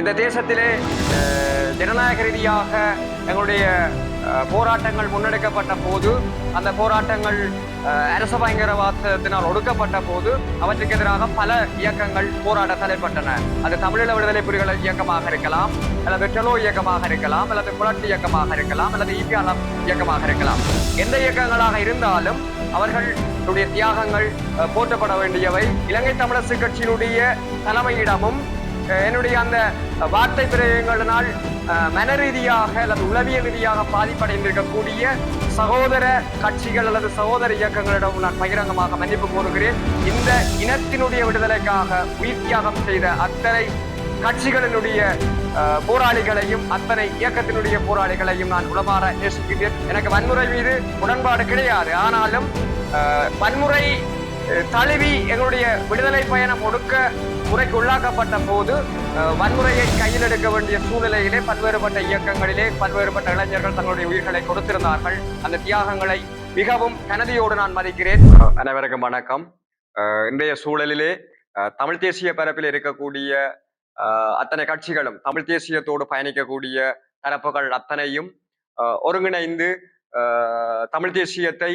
இந்த தேசத்திலே ஜனநாயக ரீதியாக எங்களுடைய போராட்டங்கள் முன்னெடுக்கப்பட்ட போது அந்த போராட்டங்கள் அரச பயங்கரவாதத்தினால் ஒடுக்கப்பட்ட போது அவற்றுக்கு எதிராக பல இயக்கங்கள் போராட தலைப்பட்டன. அது தமிழீழ விடுதலை புலிகள் இயக்கமாக இருக்கலாம் அல்லது டெலோ இயக்கமாக இருக்கலாம் அல்லது புலட் இயக்கமாக இருக்கலாம் அல்லது இபிஆர்எம் இயக்கமாக இருக்கலாம். எந்த இயக்கங்களாக இருந்தாலும் அவர்களுடைய தியாகங்கள் போற்றப்பட வேண்டியவை. இலங்கை தமிழரசு கட்சியினுடைய தலைமையிடமும் என்னுடைய அந்த வார்த்தை பிரயோகங்களினால் மன ரீதியாக அல்லது உளவியல் ரீதியாக பாதிப்படைந்திருக்கக்கூடிய சகோதர கட்சிகள் அல்லது சகோதர இயக்கங்களிடம் நான் பகிரங்கமாக மன்னிப்பு கோருகிறேன். இந்த இனத்தினுடைய விடுதலைக்காக உயிர் தியாகம் செய்த அத்தனை கட்சிகளினுடைய போராளிகளையும் அத்தனை இயக்கத்தினுடைய போராளிகளையும் நான் உளமாற நேசிக்கிறேன் எனக்கு வன்முறை மீது உடன்பாடு கிடையாது. ஆனாலும் வன்முறை தழுவி எங்களுடைய விடுதலை பயணம் ஒடுக்க முறைக்கு உள்ளாக்கப்பட்ட போது வன்முறையை கையில் எடுக்க வேண்டிய சூழ்நிலையிலே பல்வேறுபட்ட இயக்கங்களிலே பல்வேறுபட்ட இளைஞர்கள் தங்களுடைய உயிர்களை கொடுத்திருந்தார்கள். அந்த தியாகங்களை மிகவும் கனதியோடு நான் மதிக்கிறேன். அனைவருக்கும் வணக்கம். இன்றைய சூழலிலே அஹ், தமிழ் தேசிய பரப்பில் இருக்கக்கூடிய அத்தனை கட்சிகளும் தமிழ் தேசியத்தோடு பயணிக்கக்கூடிய தரப்புகள் அத்தனையும் ஒருங்கிணைந்து தமிழ் தேசியத்தை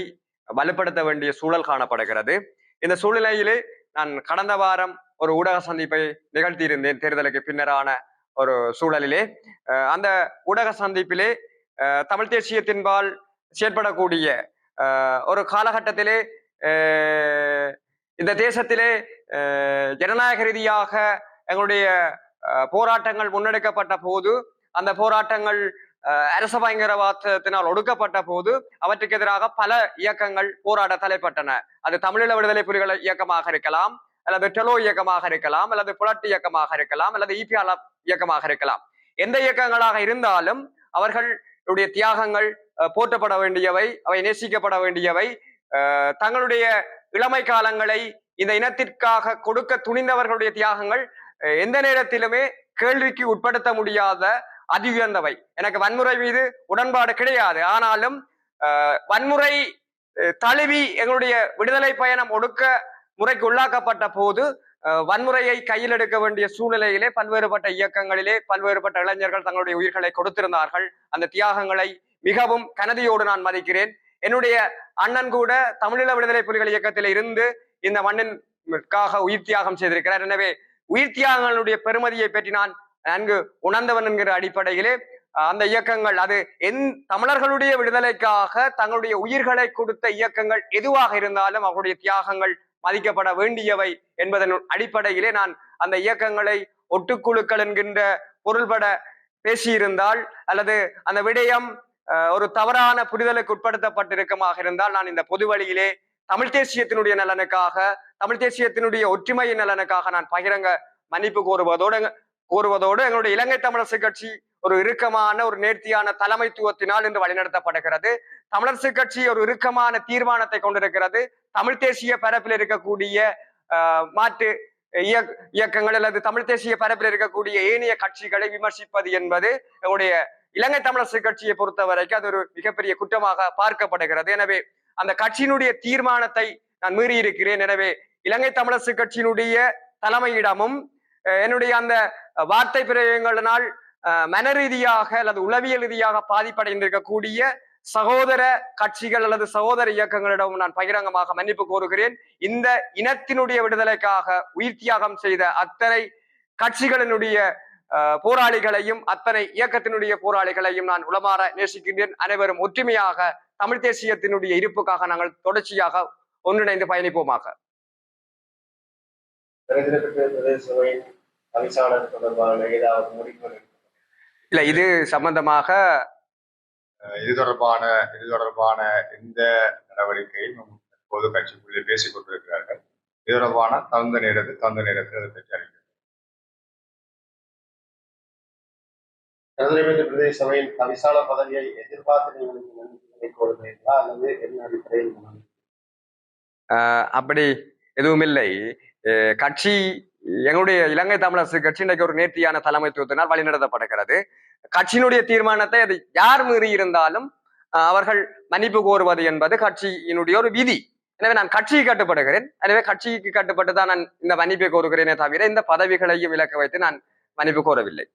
வலுப்படுத்த வேண்டிய சூழல் காணப்படுகிறது. இந்த சூழ்நிலையிலே நான் கடந்த வாரம் ஒரு ஊடக சந்திப்பை நிகழ்த்தியிருந்தேன் தேர்தலுக்கு பின்னரான ஒரு சூழலிலே. அந்த ஊடக சந்திப்பிலே தமிழ் தேசியத்தின்பால் செயற்படக்கூடிய ஒரு காலகட்டத்திலே இந்த தேசத்திலே ஜனநாயக ரீதியாக எங்களுடைய போராட்டங்கள் முன்னெடுக்கப்பட்ட போது அந்த போராட்டங்கள் அரச பயங்கரவாதத்தினால் ஒடுக்கப்பட்ட போது அவற்றுக்கு எதிராக பல இயக்கங்கள் போராட தலைப்பட்டன. அது தமிழீழ விடுதலை புலிகள் இயக்கமாக இருக்கலாம் அல்லது டெலோ இயக்கமாக இருக்கலாம் அல்லது புலட்டு இயக்கமாக இருக்கலாம் அல்லது இபிஆர் இயக்கமாக இருக்கலாம். எந்த இயக்கங்களாக இருந்தாலும் அவர்களுடைய தியாகங்கள் அஹ், போற்றப்பட வேண்டியவை அவை நேசிக்கப்பட வேண்டியவை. அஹ், தங்களுடைய இளமை காலங்களை இந்த இனத்திற்காக கொடுக்க துணிந்தவர்களுடைய தியாகங்கள் அஹ், எந்த நேரத்திலுமே கேள்விக்கு உட்படுத்த முடியாத அதிகந்தவை எனக்கு வன்முறை மீது உடன்பாடு கிடையாது. ஆனாலும் வன்முறை தழுவி எங்களுடைய விடுதலை பயணம் ஒடுக்க முறைக்கு உள்ளாக்கப்பட்ட போது வன்முறையை கையில் எடுக்க வேண்டிய சூழ்நிலையிலே பல்வேறுபட்ட இயக்கங்களிலே பல்வேறுபட்ட இளைஞர்கள் தங்களுடைய உயிர்களை கொடுத்திருந்தார்கள். அந்த தியாகங்களை மிகவும் கனதியோடு நான் மதிக்கிறேன். என்னுடைய அண்ணன் கூட தமிழீழ விடுதலை புலிகள் இயக்கத்தில் இருந்து இந்த மண்ணிற்காக உயிர் தியாகம் செய்திருக்கிறார். எனவே உயிர் தியாகங்களுடைய பெருமதியை பற்றி நான் நன்கு உணர்ந்தவன் என்கிற அடிப்படையிலே அந்த இயக்கங்கள் அது எந் தமிழர்களுடைய விடுதலைக்காக தங்களுடைய உயிர்களை கொடுத்த இயக்கங்கள் எதுவாக இருந்தாலும் அவர்களுடைய தியாகங்கள் மதிக்கப்பட வேண்டியவை என்பதன் அடிப்படையிலே நான் அந்த இயக்கங்களை ஒட்டுக்குழுக்கள் என்கின்ற பொருள்பட பேசியிருந்தால் அல்லது அந்த விடயம் ஒரு தவறான புரிதலுக்கு உட்படுத்தப்பட்டிருக்கமாக இருந்தால் நான் இந்த பொது வழியிலே தமிழ் தேசியத்தினுடைய நலனுக்காக தமிழ் தேசியத்தினுடைய ஒற்றுமையின் நலனுக்காக நான் பகிரங்க மன்னிப்பு கோருவதோடு கூறுவதோடு எங்களுடைய இலங்கை தமிழரசு கட்சி ஒரு இறுக்கமான ஒரு நேர்த்தியான தலைமைத்துவத்தினால் இன்று வழிநடத்தப்படுகிறது. தமிழரசு கட்சி ஒரு இறுக்கமான தீர்மானத்தை கொண்டிருக்கிறது. தமிழ் தேசிய பரப்பில் இருக்கக்கூடிய ஆஹ், மாற்று இயக் இயக்கங்கள் அல்லது தமிழ் தேசிய பரப்பில் இருக்கக்கூடிய ஏனைய கட்சிகளை விமர்சிப்பது என்பது எங்களுடைய இலங்கை தமிழரசு கட்சியை பொறுத்த வரைக்கும் அது ஒரு மிகப்பெரிய குற்றமாக பார்க்கப்படுகிறது. எனவே அந்த கட்சியினுடைய தீர்மானத்தை நான் மீறி இருக்கிறேன் எனவே இலங்கை தமிழரசு கட்சியினுடைய தலைமையிடமும் என்னுடைய அந்த வார்த்தை பிரயோகங்களினால் அஹ், மன ரீதியாக அல்லது உளவியல் ரீதியாக பாதிப்படைந்திருக்கக்கூடிய சகோதர கட்சிகள் அல்லது சகோதர இயக்கங்களிடம் நான் பகிரங்கமாக மன்னிப்பு கோருகிறேன். இந்த இனத்தினுடைய விடுதலைக்காக உயிர் தியாகம் செய்த அத்தனை கட்சிகளினுடைய போராளிகளையும் அத்தனை இயக்கத்தினுடைய போராளிகளையும் நான் உளமாற நேசிக்கின்றேன். அனைவரும் ஒற்றுமையாக தமிழ் தேசியத்தினுடைய இருப்புக்காக நாங்கள் தொடர்ச்சியாக ஒன்றிணைந்து பயணிப்போமாக. பிரதேச சபையின் தவிசாளர் தொடர்பான ஏதாவது முடிவுகள் இல்ல இது சம்பந்தமாக இது தொடர்பான இது தொடர்பான எந்த நடவடிக்கையும் பொது கட்சிக்குள்ளே பேசிக் கொண்டிருக்கிறார்கள். இது தொடர்பான தகுந்த நேரத்தில் தகுந்த நேரத்தில் அதை பற்றி பிரதிநிதித்துவ பிரதேச சபையின் தவிசாளர் பதவியை எதிர்பார்த்து நீங்கள் அல்லது என்ன அடிப்படையில் அப்படி எதுவும் இல்லை கட்சி எங்களுடைய இலங்கை தமிழரசு கட்சி இன்றைக்கு ஒரு நேர்த்தியான தலைமைத்துவத்தினால் வழிநடத்தப்படுகிறது. கட்சியினுடைய தீர்மானத்தை அது யார் மீறி இருந்தாலும் அவர்கள் மன்னிப்பு கோருவது என்பது கட்சியினுடைய ஒரு விதி. எனவே நான் கட்சிக்கு கட்டுப்படுகிறேன். எனவே கட்சிக்கு கட்டுப்பட்டு தான் நான் இந்த மன்னிப்பை கோருகிறேனே தவிர இந்த பதவிகளையும் விலக்க வைத்து நான் மன்னிப்பு கோரவில்லை.